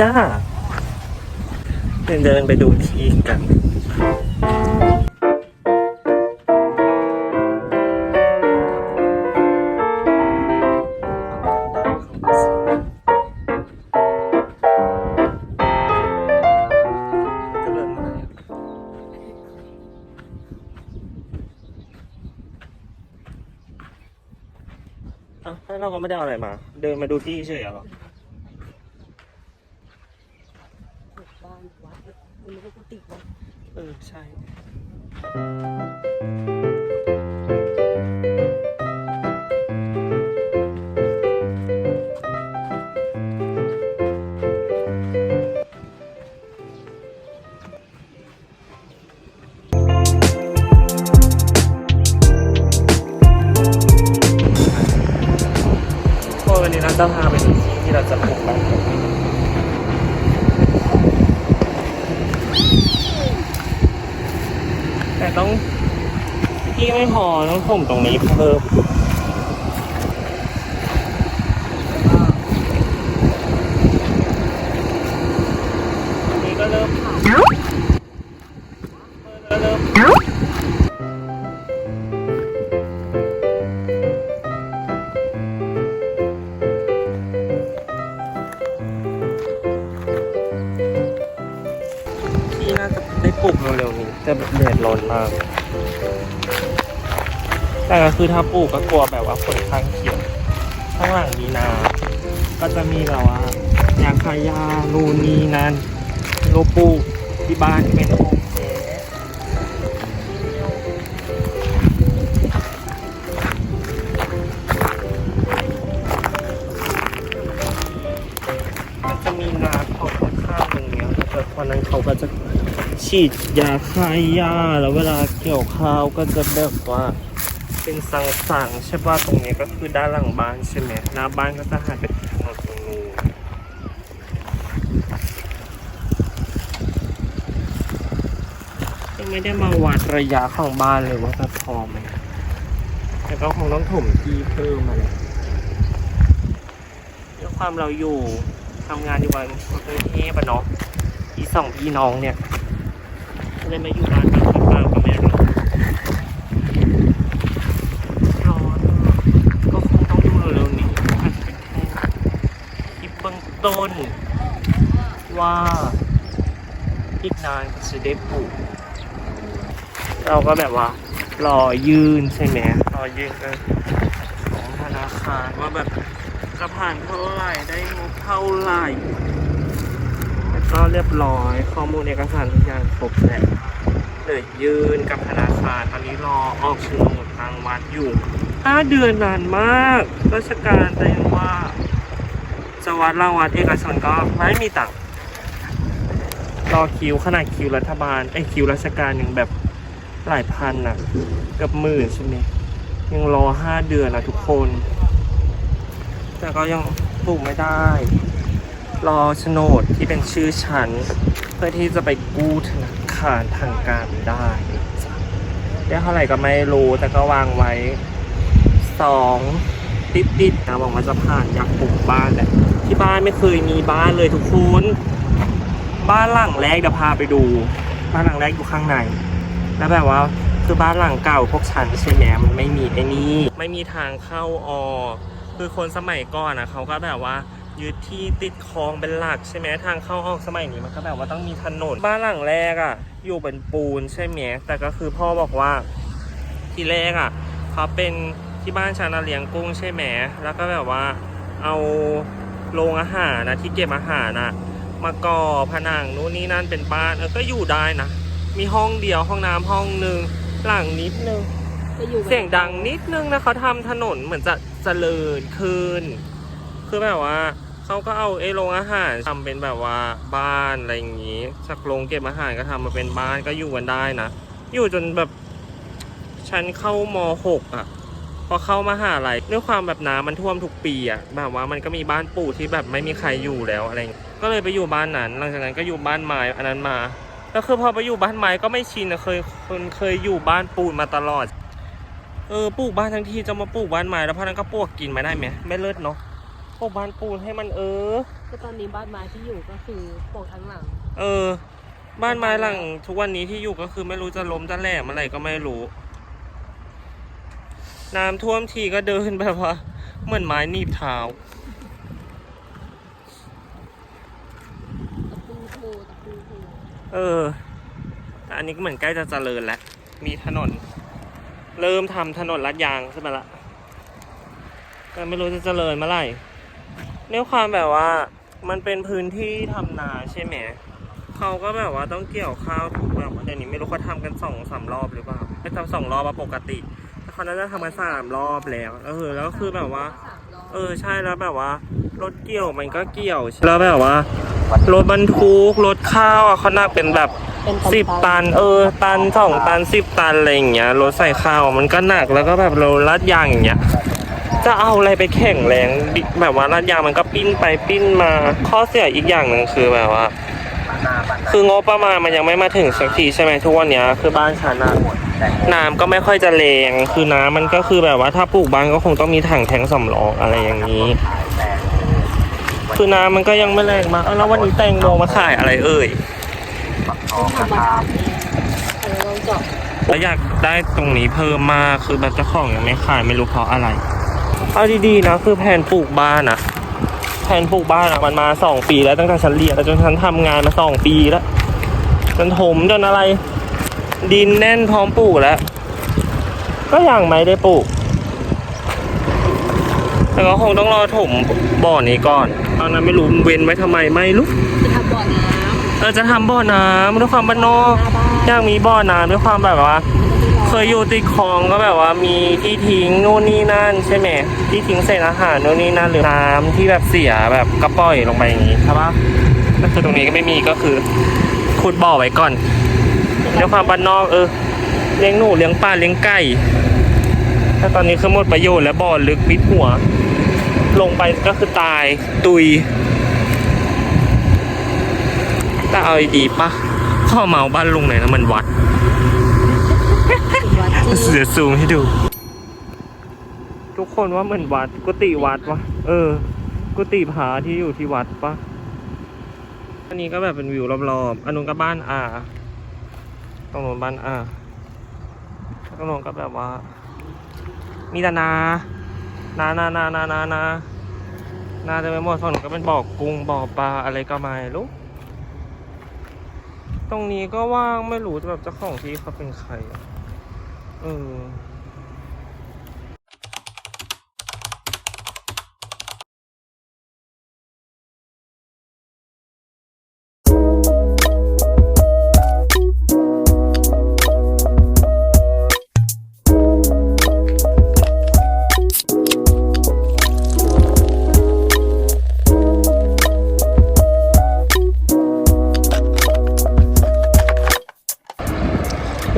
จ้าเดินเดินไปดูที่กันเริ่มเมื่อไหร่อะเอ้าแล้วเราก็ไม่ได้เอาอะไรมา เดินมาดูที่เฉยเหรอ ต้องที่ไม่พอต้องผมตรงนี้เพิ่ม จะเดือดร้อนมาก แต่ก็คือถ้าปลูกก็กลัวแบบว่าฝนข้างเคียงข้างหลังมีนา ก็จะมีแบบว่ายางคายาลูนนีนันโลปลูกที่บ้านเป็นโฮม ฉีดยาคายยาแล้วเวลาเกี่ยวข้าวก็จะแบบว่าเป็นสังสังๆใช่ป่ะตรงนี้ก็คือด้านหลังบ้านใช่ไหมหน้าบ้านก็จะหันไปทางตรงนู้นยังไม่ได้มาวัดระยะของบ้านเลยว่าจะพอไหมแต่ก็คงต้องถมที่เพิ่มมาเลยด้วยความเราอยู่ทำงานอยู่วันกรุงเทพอะเนาะอีสองพี่น้องเนี่ย ก็เลยมาอยู่บ้านบางคนบางก็ไม่รู้ร้อนก็คงต้องดูเร็วๆนี้อาจจะเป็นแค่คลิปเบื้องต้น ว่าอีกนานก็จะได้ปลูกเราก็แบบว่ารอยื่นใช่ไหมรอยื่นก็ของธนาคารว่าแบบจะผ่านเท่าไหร่ได้งบเท่าไหร่ ก็เรียบร้อย ข้อมูลเอกสารทุกอย่างครบแล้วเหลือยืนกับธนาคารตอนนี้รอออกโฉนดทางวัดอยู่ห้าเดือนนานมาก ราชการแต่ยังว่าจะวัดรางวัดเอกชนก็ไม่มีตังค์รอคิวขนาดคิวรัฐบาลไอคิวราชการยังแบบหลายพันน่ะเกือบหมื่นใช่ไหมยังรอห้าเดือนนะทุกคน แต่ก็ยังปลูกไม่ได้ รอโฉนดที่เป็นชื่อฉัน เพื่อที่จะไปกู้ธนาคารทางการได้ได้เท่าไหร่ก็ไม่รู้ แต่ก็วางไว้สองติดติดๆนะบอกว่าจะผ่านอยากปลูกบ้านแหละที่บ้านไม่เคยมีบ้านเลยทุกคนบ้านหลังแรกเดี๋ยวพาไปดู บ้านหลังแรกอยู่ข้างใน แล้วแบบว่าคือบ้านหลังเก่าพวกฉันใช่ไหมมันไม่มีไอ้นี่ไม่มีทางเข้าออกคือคนสมัยก่อนอะเขาก็แบบว่า ยึดที่ติดคลองเป็นหลักใช่ไหมทางเข้าออกสมัยนี้มันก็แบบว่าต้องมีถนนบ้านหลังแรกอะ อยู่เป็นปูนใช่ไหมแต่ก็คือพ่อบอกว่าที่แรกอะเขาเป็นที่บ้านชานาเลี้ยงกุ้งใช่ไหมแล้วก็แบบว่าเอาโรงอาหารนะที่เก็บอาหารนะมาก่อผนังนู้นนี่นั่นเป็นบ้านเออก็อยู่ได้นะมีห้องเดียวห้องน้ำห้องหนึ่งหลังนิดนึงก็อยู่เสียงดังนิดนึงนะเขาทำถนนเหมือนจะเจริญขึ้นคือแบบว่า เขาก็เอาไอ้โรงอาหารทำเป็นแบบว่าบ้านอะไรอย่างงี้จากโรงเก็บอาหารก็ทำมาเป็นบ้านก็อยู่กันได้นะ อยู่จนแบบฉันเข้ามหกอะ พอเข้ามาหาลัยด้วยความแบบน้ำมันท่วมทุกปีอะแบบว่ามันก็มีบ้านปู่ที่แบบไม่มีใครอยู่แล้วอะไรอย่างงี้ก็เลยไปอยู่บ้านนั้น หลังจากนั้นก็อยู่บ้านไม้อันนั้นมาแล้วคือพอไปอยู่บ้านไม้ก็ไม่ชินนะเคยคนเคยอยู่บ้านปูนมาตลอดเออปลูกบ้านทั้งทีจะมาปลูกบ้านไม้แล้วพอนั้นก็ปลวกกินมาได้ไหมไม่เลิศเนาะ ปลูกบ้านปูนให้มันเออ ก็ตอนนี้บ้านไม้ที่อยู่ก็คือโปกทั้งหลัง เออ บ้านไม้หลัง ทุกวันนี้ที่อยู่ก็คือไม่รู้จะล้มจะแหลมอะไรก็ไม่รู้ น้ำท่วมทีก็เดินแบบว่า เหมือนไม้หนีบเท้าตะปูโผล่ตะปูโผล่เออแต่อันนี้ก็เหมือนใกล้จะเจริญแล้ว มีถนน เริ่มทำถนนลาดยางขึ้นมาละแต่ไม่รู้จะเจริญเมื่อไหร่ ด้วยความแบบว่ามันเป็นพื้นที่ทำนาใช่ไหมเขาก็แบบว่าต้องเกี่ยวข้าวทุกแบบว่าเดี๋ยวนี้ไม่รู้เขาทำกันสองสามรอบหรือเปล่าไม่ทำสองรอบอะปกติแต่เขาน่าจะทำกันสามรอบแล้วเออแล้วก็คือแบบว่าสามล้อเออใช่แล้วแบบว่ารถเกี่ยวมันก็เกี่ยวแล้วแบบว่ารถบรรทุกรถข้าวอะเขาหนักเป็นแบบเป็นสิบตัน เออ ตันสองตันสิบตันอะไรอย่างเงี้ยรถใส่ข้าวมันก็หนักแล้วก็แบบเราลัดยางอย่างเงี้ย จะเอาอะไรไปแข่งแรงแบบว่าลัดยางมันก็ปิ้นไปปิ้นมาข้อเสียอีกอย่างหนึ่งคือแบบว่า คืองบประมาณมันยังไม่มาถึงสักทีใช่ไหมทุกวันนี้คือบ้านฉันอะน้ำก็ไม่ค่อยจะแรงคือน้ำมันก็คือแบบว่าถ้าปลูกบ้านก็คงต้องมีถังแทงสำรองอะไรอย่างนี้ คือน้ำมันก็ยังไม่แรงมากแล้ววันนี้แตงโมมาขายอะไรเอ่ยองทำมาเออเราเจาะแล้วอยากได้ตรงนี้เพิ่มมากคือแบบเจ้าของยังไม่ขายไม่รู้เพราะอะไร เอาดีๆนะคือแผนปลูกบ้านอะแผนปลูกบ้านอะมันมาสองปีแล้วตั้งแต่ฉันเรียนแล้วจนฉันทำงานมาสองปีแล้วจนถมจนอะไร ดินแน่นพร้อมปลูกแล้ว ก็ยังไม่ได้ปลูกแต่ก็คงต้องรอถมบ่อนี้ก่อนตอนนั้นไม่รู้เว้นไว้ทำไมไม่รู้จะทำบ่อน้เออจะทำบ่อน้ำด้วยความบ้านนอกำหน้าบ้านอยากมีบ่อน้ำด้วยความแบบว่า เคยอยู่ติดคลองก็แบบว่ามีที่ทิ้งนู่นนี่นั่น ใช่ไหมที่ทิ้งเศษอาหารนู่นนี่นั่นหรือน้ำที่แบบเสียแบบก็ปล่อยลงไปอย่างนี้ใช่ปะก็คือตรงนี้ก็ไม่มีก็คือขุดบ่อไว้ก่อนด้วยความบ้านนอกเออเลี้ยงหนูเลี้ยงปลาเลี้ยงไก่ถ้าตอนนี้คือหมดประโยชน์แล้วบ่อลึกมิดหัว ลงไปก็คือตายตุยแต่เอาดีปะข้อเมาบ้านลุงไหนนะมันวัด วัดจีเสือซูมให้ดู ทุกคนว่าเหมือนวัดกุฏิวัดวะเออ กุฏิผาที่อยู่ที่วัดปะอันนี้ก็แบบเป็นวิวรอบๆอันนู้นก็บ้านอาตรงนู้นบ้านอาตรงนู้นก็แบบว่า มีแต่นา นานานานานานานาจะไปหมดฝั่งนู้นก็เป็นบ่อกุ้งบ่อปลาอะไรก็ไม่รู้ตรงนี้ก็ว่างไม่รู้แบบเจ้าของที่เขาเป็นใครอะ เออ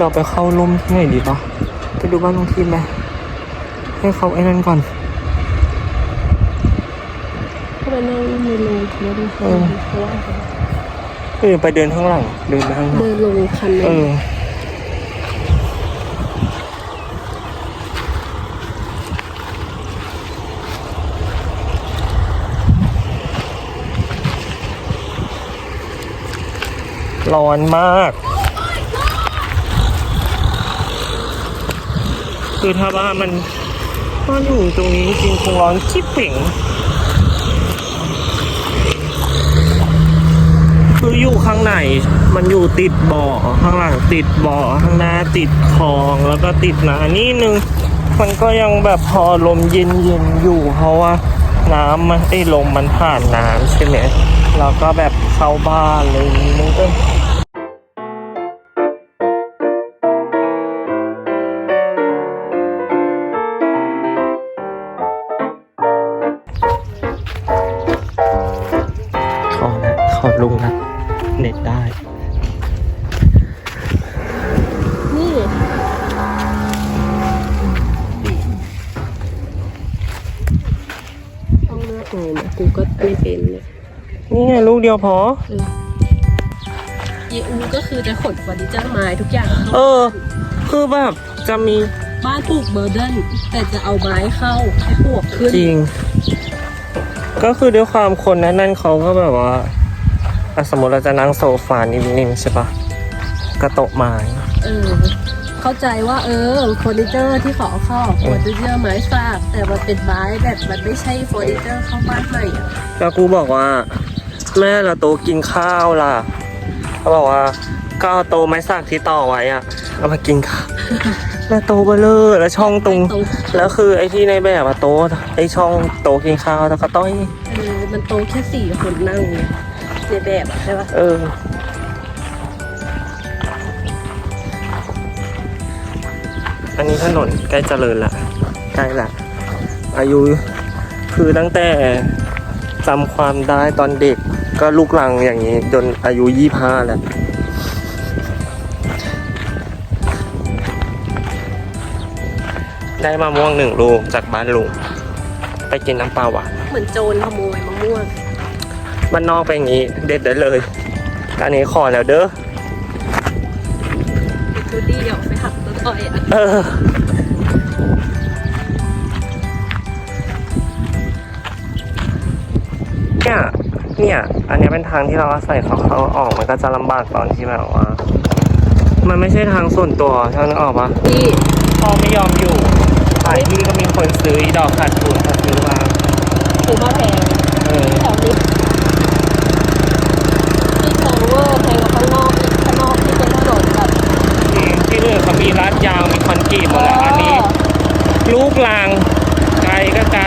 เราไปเข้าร่มที่ไหนดีปะไปดูบ้านลงทีมไหมให้เขาไอ้นั่นก่อนก็ไปนั่งในโรงรถเออเพราะว่าเออไปเดินข้างหลังเดินไปข้างหลังเดินลงคันเอนึงอร้อนมาก คือถ้าบ้านมันบ้านอยู่ตรงนี้จริงคงร้อนชิบเป่งคืออยู่ข้างในมันอยู่ติดบ่อข้างหลังติดบ่อข้างหน้าติดคลองแล้วก็ติดนานี่นึง มันก็ยังแบบพอลมเย็นเย็นๆอยู่ เพราะว่าน้ำมันไอ้ลมมันผ่านน้ำใช่ไหมแล้วก็แบบเข้าบ้านอะไรอย่างนี้มันก็ นะเน็ตได้ นี่ ต้องเลือกไงนะกูก็ไม่เป็นเนี่ยนี่ไงลูกเดียวพอเออเยอูก็คือจะขนเฟอร์นิเจอร์ไม้ทุกอย่างเออ คือแบบจะมีบ้านปลูกเบอร์เดนแต่จะเอาไม้เข้าให้ปลวกขึ้น จริง ก็คือด้วยความคนนั้นนั่นเขาก็แบบว่าอะ สมมติเราจะนั่งโซฟานิ่มๆใช่ปะกระโต๊ะไม้ เออ เข้าใจว่าเออเฟอร์นิเจอร์ที่เขาเอาเข้าเฟอร์นิเจอร์ไม้ฝาก แต่มันเป็นไม้แบบมันไม่ใช่เฟอร์นิเจอร์เข้าบ้านใหม่อะแล้วกูบอกว่า แม่เราโต๊ะกินข้าวล่ะเขาบอกว่าก็เอาโต๊ะไม้สักที่ต่อไว้อะเอามากินข้าวแล้วโต๊ะเบลเลอร์แล้วช่องตรงตรงแล้วคือไอ้ที่ในแบบอะโต๊ะไอ้ช่องโต๊ะกินข้าวแล้วก็ต้อย เออมันโตรงแค่สี่คนนั่งไงในแบบอะใช่ปะเออ อันนี้ถนนใกล้เจริญละใกล้ละอายุคือตั้งแต่จำความได้ตอนเด็กก็ลูกลังอย่างนี้ จนอายุยี่ห้าแล้วได้มะม่วงหนึ่งลูกจากบ้านลุงไปกินน้ำปลาหวานเหมือนโจรขโมยมะม่วง บ้านนอกเป็นอย่างนี้ เด็ดได้เลยอันนี้ขอแล้วเด้อคือดีเดี๋ยวไปหักต้นอ้อยอะเออเนี่ยเนี่ย อันเนี้ยเป็นทางที่เราอาศัยเขาเข้าออกมันก็จะลำบากตอนที่แบบว่า มันไม่ใช่ทางส่วนตัวท่านกออกปะที่พ่อไม่ยอมอยู่ขายที่ก็มีคนซื้ออีดอกขาดทุนขาดซื้อมาคือว่าแพง เออ แถวนี้ที่แพงเวอร์แพงกว่าข้างนอกอีกข้างนอกที่เป็นถนนแบบ ที่ที่อื่นเขามีลาดยาว มีคอนกรีตหมดแล้ว อันนี้ ลู กลาง ไกลก็ไกล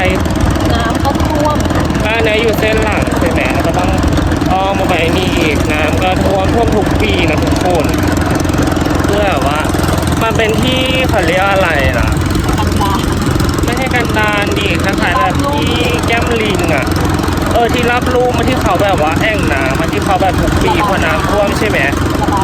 น้ำก็ท่วมบ้านเนี้ยอยู่เส้นหลังใช่ไหมก็ต้องอ้อมมาไปนี่อีกน้ำก็ท่วมท่วมทุกปีนะทุกคนเพื่อแบบว่ามันเป็นที่เขาเรียกอะไรล่ะลำบากไม่ใช่กันดานดีคล้ายๆแบบที่แก้มลิงอะเออที่รับลูกมาที่เขาแบบว่าแอ่งน้ำมาที่เขาแบบทุกปีพอน้ำท่วมใช่ไหม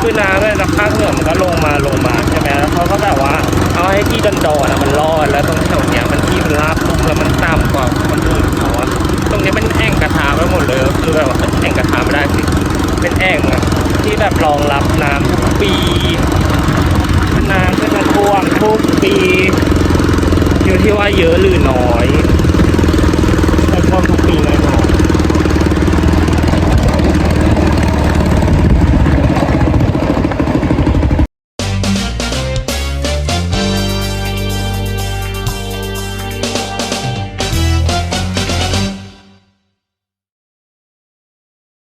คือน้ำเนี่ยจากภาคเหนือมันก็ลงมาลงมาใช่ไหมแล้วเขาก็แบบว่า เอาให้ที่ดอนดอนอะมันรอดแล้วตรงแถวเนี้ยมันที่มันราบลุ่มแล้วมันต่ำกว่าคนอื่นเขาอะตรงนี้ยเป็นแอ่งกระทาไปหมดเลยคือแบบว่าแอ่งกระทาไม่ได้สิเป็นแอ่งอะที่แบบรองรับน้ำทุกปีน้ำก็จะท่วมทุกปีอยู่ที่ว่าเยอะหรือน้อย